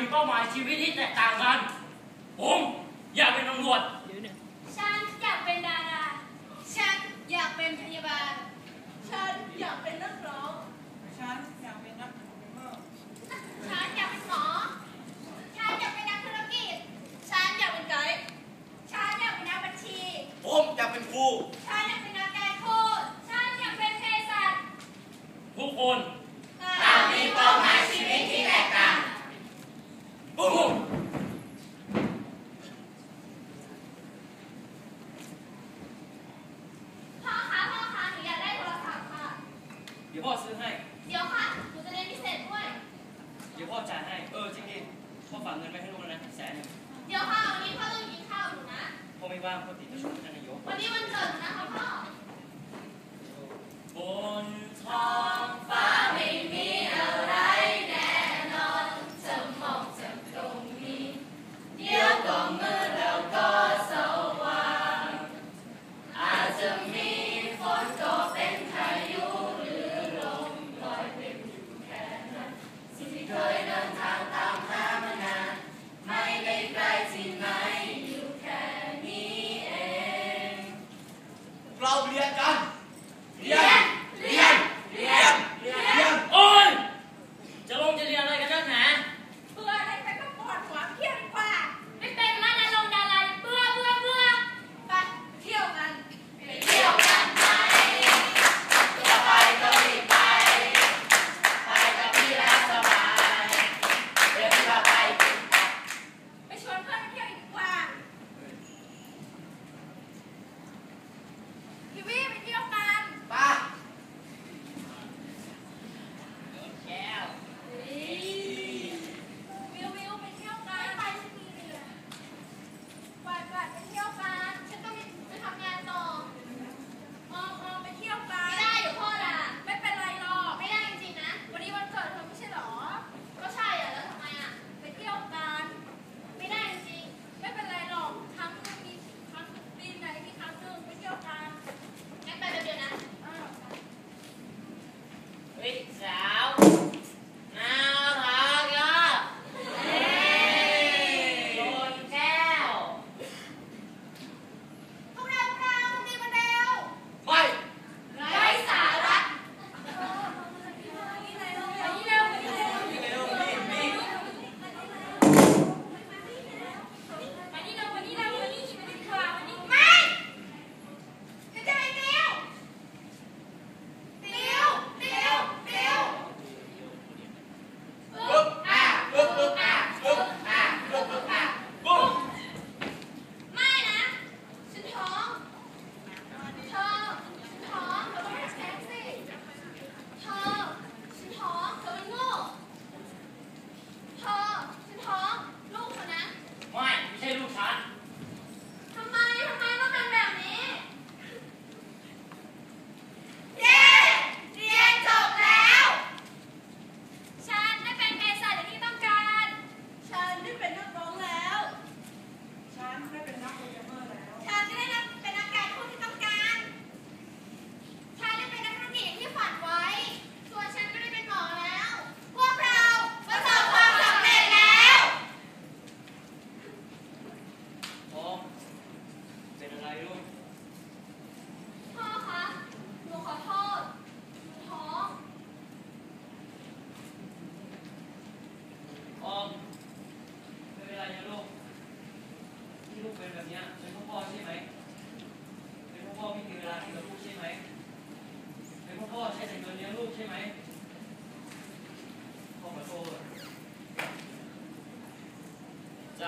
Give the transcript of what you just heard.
มีเป้าหมายชีวิตที่แตกต่างกัน ผมอยากเป็นตำรวจ ฉันอยากเป็นดารา ฉันอยากเป็นพยาบาล ฉันอยากเป็นนักร้อง ฉันอยากเป็นนักคอมเมอฉันอยากเป็นหมอ ฉันอยากเป็นนักธุรกิจ ฉันอยากเป็นไกด์ ฉันอยากเป็นนักบัญชี ผมอยากเป็นครู ฉันอยากเป็นนักแก้รทูฉันอยากเป็นเภสัชทุกคน พ่อจ่ายให้ เออจริงดิพ่อฝากเงินไว้ให้ลูกแล้วนะแสนหนึ่งเดี๋ยวค่ะวันนี้พ่อต้องกินข้าวอยู่นะพ่อไม่ว่างพ่อติดประชุมท่านนายกวันนี้วันเกิดนะคะพ่อ ออมไม่เป็นไรนะลูกที่ลูกเป็นแบบนี้เป็นพ่อใช่ไหมเป็นพ่อมีเวลาที่กับลูกใช่ไหมเป็นพ่อใช้แต่เงินเลี้ยงลูกใช่ไหมพ่อขอโทษใจ